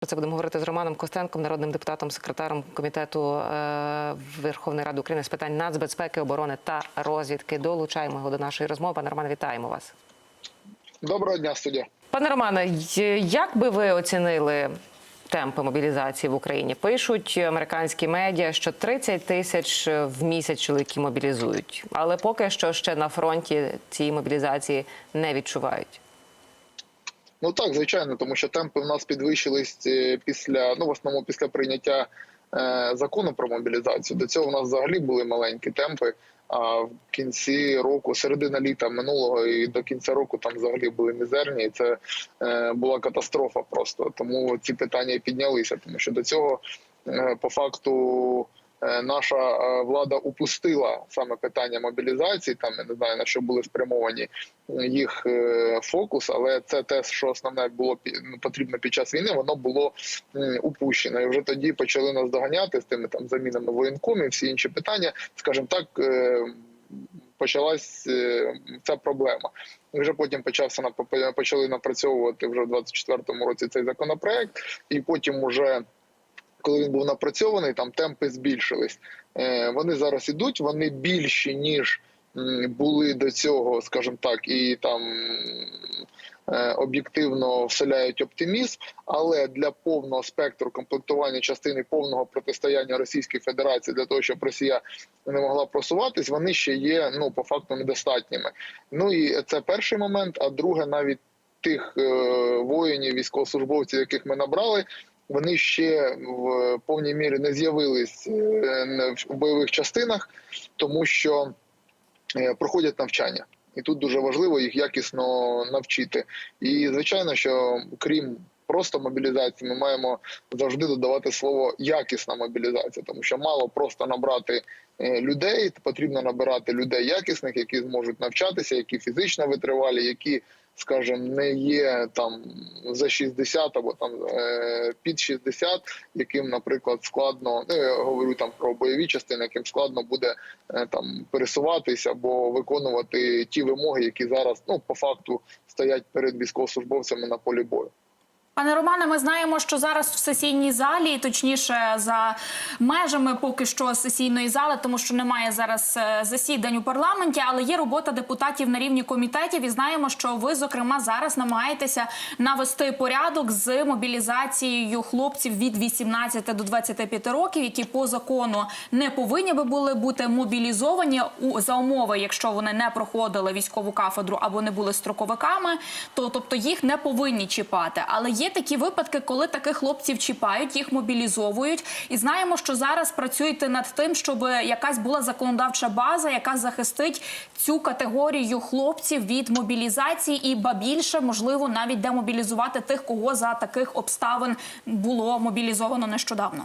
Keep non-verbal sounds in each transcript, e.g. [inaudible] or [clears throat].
Про це будемо говорити з Романом Костенком, народним депутатом, секретаром комітету е, Верховної Ради України з питань нацбезпеки, оборони та розвідки. Долучаємо його до нашої розмови. Пане Романе, вітаємо вас. Доброго дня, студія. Пане Романе, як би ви оцінили темпи мобілізації в Україні? Пишуть американські медіа, що 30 тисяч в місяць чоловіки мобілізують, але поки що ще на фронті цієї мобілізації не відчувають. Ну так, звичайно, тому що темпи в нас підвищились е, після ну в основному після прийняття е, закону про мобілізацію. До цього в нас взагалі були маленькі темпи. А в кінці року, середина літа минулого і до кінця року там взагалі були мізерні. І це е, була катастрофа. Просто тому ці питання піднялися. Тому що до цього е, по факту. Е, Наша е, влада упустила саме питання мобілізації. Там я не знаю на що були спрямовані їх е, фокус, але це те, що основне було ну, потрібно під час війни, воно було упущено. І вже тоді почали нас доганяти з тими там замінами воєнкомів, всі інші питання, скажімо так. Почалась ця проблема. І вже потім почався на почали напрацьовувати вже в 24-му році цей законопроект, і потім уже коли він був напрацьований, там темпи збільшились. Е, Вони зараз ідуть, вони більші ніж були до цього, скажімо так, і там е, об'єктивно вселяють оптимізм. Але для повного спектру комплектування частини повного протистояння Російській Федерації для того, щоб Росія не могла просуватись, вони ще є ну по факту недостатніми. Ну і це перший момент. А друге, навіть тих е, воїнів, військовослужбовців, яких ми набрали. Вони ще в повній мірі не з'явились е, в бойових частинах, тому що е, проходять навчання, і тут дуже важливо їх якісно навчити. І звичайно, що крім просто мобілізації, ми маємо завжди додавати слово якісна мобілізація, тому що мало просто набрати е, людей, потрібно набирати людей якісних, які зможуть навчатися, які фізично витривалі, які скажімо, не є там за 60 або там е, під 60, яким, наприклад, складно, ну я говорю там про бойові частини, яким складно буде е, там пересуватися або виконувати ті вимоги, які зараз ну по факту стоять перед військовослужбовцями на полі бою. Пане Романе, ми знаємо, що зараз в сесійній залі, точніше за межами поки що сесійної зали, тому що немає зараз е, засідань у парламенті, але є робота депутатів на рівні комітетів. І знаємо, що ви, зокрема, зараз намагаєтеся навести порядок з мобілізацією хлопців від 18 до 25 років, які по закону не повинні би були бути мобілізовані за умови, якщо вони не проходили військову кафедру або не були строковиками, то тобто їх не повинні чіпати. Але є такі випадки, коли таких хлопців чіпають, їх мобілізовують, і знаємо, що зараз працюєте над тим, щоб якась була законодавча база, яка захистить цю категорію хлопців від мобілізації, і ба більше можливо навіть демобілізувати тих, кого за таких обставин було мобілізовано нещодавно.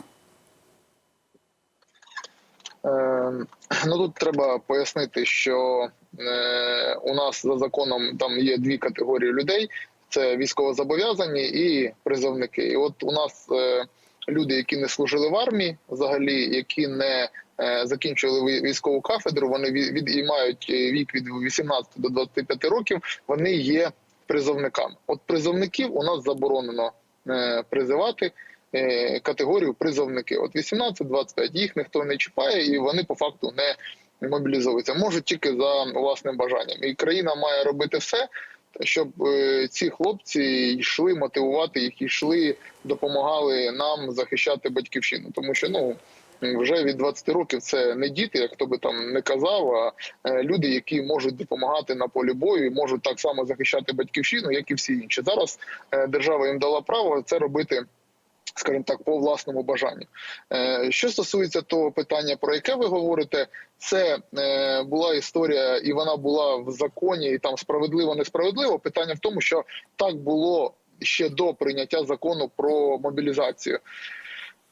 Е, [clears throat] Ну тут треба пояснити, що е, у нас за законом там є дві категорії людей: це військовозобов'язані і призовники. І от у нас е, люди, які не служили в армії, взагалі, які не е, закінчували військову кафедру, вони від, і мають е, вік від 18 до 25 років. Вони є призовниками. От призовників у нас заборонено призивати категорію призовники. От 18-25 їх ніхто не чіпає, і вони по факту не мобілізовуються. Можуть тільки за власним бажанням. І країна має робити все, щоб е, ці хлопці йшли мотивувати їх, йшли, допомагали нам захищати батьківщину, тому що ну. Вже від 20 років це не діти, як хто би там не казав, а е, люди, які можуть допомагати на полі бою, можуть так само захищати батьківщину, як і всі інші. Зараз е, держава їм дала право це робити скажімо так, по власному бажанню. Е, Що стосується того питання, про яке ви говорите, це е, була історія, і вона була в законі, і там справедливо несправедливо. Питання в тому, що так було ще до прийняття закону про мобілізацію.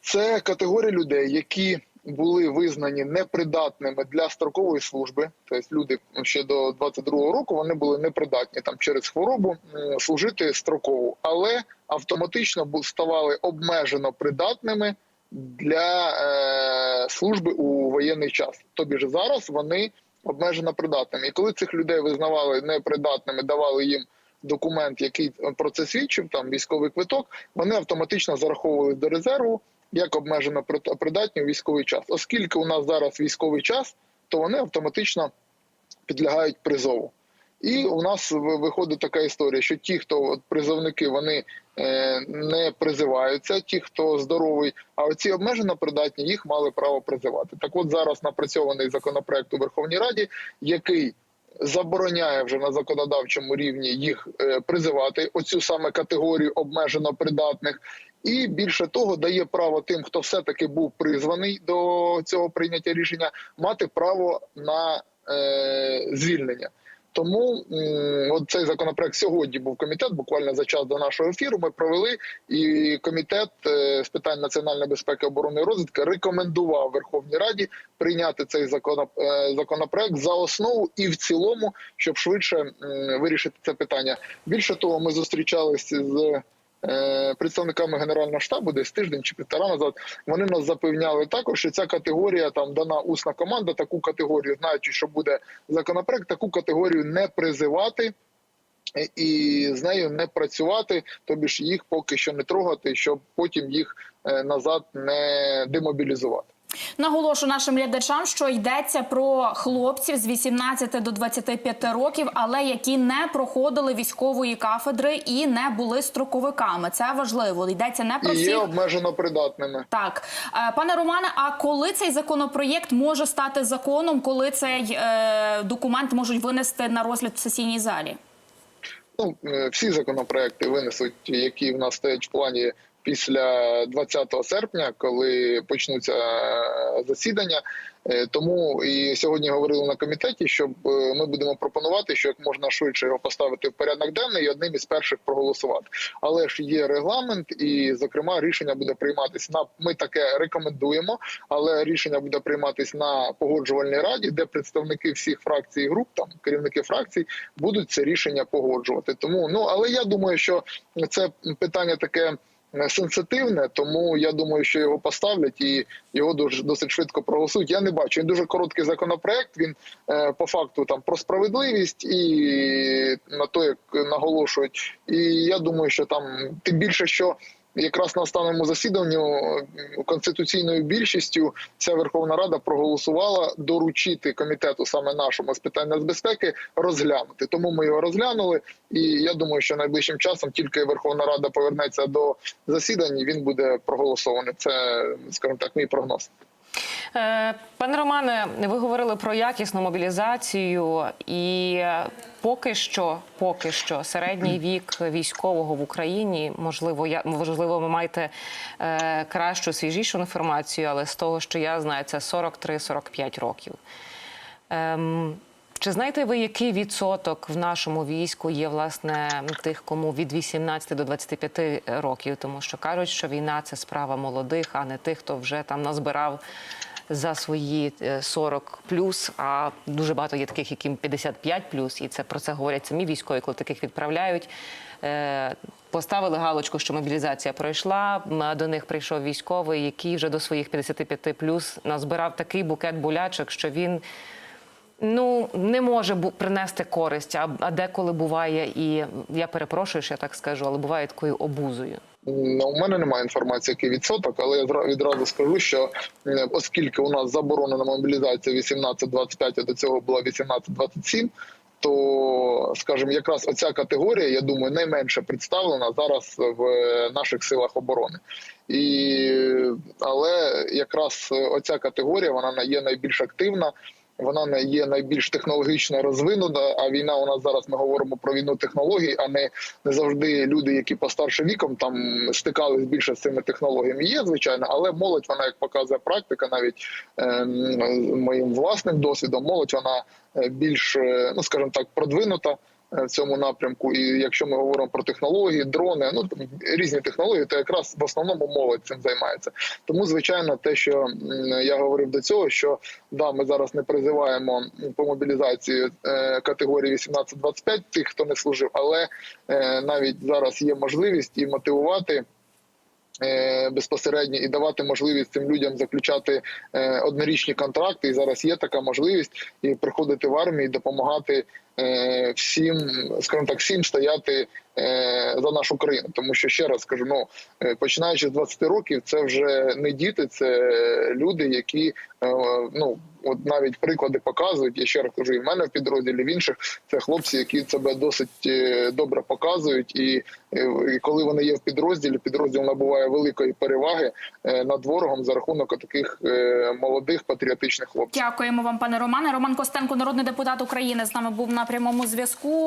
Це категорія людей, які були визнані непридатними для строкової служби. Тобто люди ще до 22-го року вони були непридатні там через хворобу служити строкову, але автоматично ставали обмежено придатними для е, служби у воєнний час. Тобі ж зараз вони обмежено придатними. І коли цих людей визнавали непридатними, давали їм документ, який про це свідчив, там військовий квиток, вони автоматично зараховували до резерву як обмежено прид- придатні у військовий час. Оскільки у нас зараз військовий час, то вони автоматично підлягають призову. І у нас виходить така історія, що ті, хто призовники, вони е, не призиваються, ті, хто здоровий, а оці обмежено придатні, їх мали право призивати. Так от зараз напрацьований законопроект у Верховній Раді, який забороняє вже на законодавчому рівні їх е, призивати, оцю саме категорію обмежено придатних, і більше того, дає право тим, хто все таки був призваний до цього прийняття рішення, мати право на е, звільнення. Тому от цей законопроект сьогодні був комітет. Буквально за час до нашого ефіру ми провели, і комітет е, з питань національної безпеки, оборони і розвідки рекомендував Верховній Раді прийняти цей е, законопроект за основу і в цілому, щоб швидше вирішити це питання. Більше того, ми зустрічалися з. Е, Представниками генерального штабу десь тиждень чи півтора назад вони нас запевняли також, що ця категорія там дана усна команда. Таку категорію, знаючи, що буде законопроект, таку категорію не призивати е, і з нею не працювати, тобі ж їх поки що не трогати, щоб потім їх е, назад не демобілізувати. Наголошу нашим глядачам, що йдеться про хлопців з 18 до 25 років, але які не проходили військової кафедри і не були строковиками. Це важливо. Йдеться не про І є обмежено придатними. Так, Е, пане Романе, а коли цей законопроєкт може стати законом, коли цей е, документ можуть винести на розгляд в сесійній залі? Ну е, всі законопроекти винесуть, які в нас стоять в плані після 20 серпня, коли почнуться е, засідання. Е, Тому і сьогодні говорили на комітеті, щоб е, ми будемо пропонувати, що як можна швидше його поставити в порядок денний і одним із перших проголосувати. Але ж є регламент, і зокрема рішення буде прийматися на ми таке рекомендуємо, але рішення буде прийматися на погоджувальній раді, де представники всіх фракцій і груп, там керівники фракцій, будуть це рішення погоджувати. Тому ну але я думаю, що це питання таке. Е, Сенситивне, тому я думаю, що його поставлять і його дуже досить швидко проголосують. Я не бачу. Він дуже короткий законопроект. Він е, по факту там про справедливість і на то, як наголошують. І я думаю, що там тим більше, що якраз на останньому засіданню конституційною більшістю ця Верховна Рада проголосувала доручити комітету саме нашому з питань нацбезпеки розглянути. Тому ми його розглянули, і я думаю, що найближчим часом тільки Верховна Рада повернеться до засідань, і він буде проголосований. Це скажімо так, мій прогноз. Е, Пане Романе, ви говорили про якісну мобілізацію, і поки що, поки що, середній вік військового в Україні, можливо, я можливо, ви маєте е, кращу свіжішу інформацію, але з того, що я знаю, це 43-45 років. Ем, чи знаєте ви, який відсоток в нашому війську є власне тих, кому від 18 до 25 років? Тому що кажуть, що війна це справа молодих, а не тих, хто вже там назбирав за свої е, 40 плюс. А дуже багато є таких, яким 55 плюс, і це про це говорять самі військові, коли таких відправляють. Е, Поставили галочку, що мобілізація пройшла. До них прийшов військовий, який вже до своїх 55 плюс назбирав такий букет болячок, що він ну не може бу- принести користь, а, а деколи буває, і я перепрошую, що я так скажу, але буває такою обузою. У мене немає інформації, який відсоток, але я відразу скажу, що е, оскільки у нас заборонена мобілізація 18-25, а до цього була 18-27, то, скажімо, якраз оця категорія, я думаю, найменше представлена зараз в е, наших силах оборони. І, але якраз оця категорія вона є найбільш активна. Вона не є найбільш технологічно розвинута. А війна у нас зараз ми говоримо про війну технологій, а не, не завжди люди, які постарше віком там стикались більше з цими технологіями. Є звичайно, але молодь вона як показує практика, навіть е, моїм власним досвідом, молодь вона е, більш, е, ну скажімо так, продвинута в цьому напрямку. І якщо ми говоримо про технології, дрони, ну різні технології, то якраз в основному молодь цим займається. Тому, звичайно, те, що я говорив до цього, що да, ми зараз не призиваємо по мобілізації е, категорії 18-25 тих, хто не служив, але е, навіть зараз є можливість і мотивувати. Е, безпосередньо і давати можливість цим людям заключати е, однорічні контракти. І зараз є така можливість і приходити в армію, і допомагати е, всім, скажімо так, всім стояти за нашу країну. Тому що ще раз скажу, ну починаючи з 20 років, це вже не діти, це люди, які ну от навіть приклади показують. Я ще раз кажу, і в мене в підрозділі в інших це хлопці, які себе досить е, добре показують, і, е, і коли вони є в підрозділі, підрозділ набуває великої переваги е, над ворогом за рахунок таких молодих патріотичних хлопців. Дякуємо вам, пане Романе. Роман Костенко, народний депутат України, з нами був на прямому зв'язку.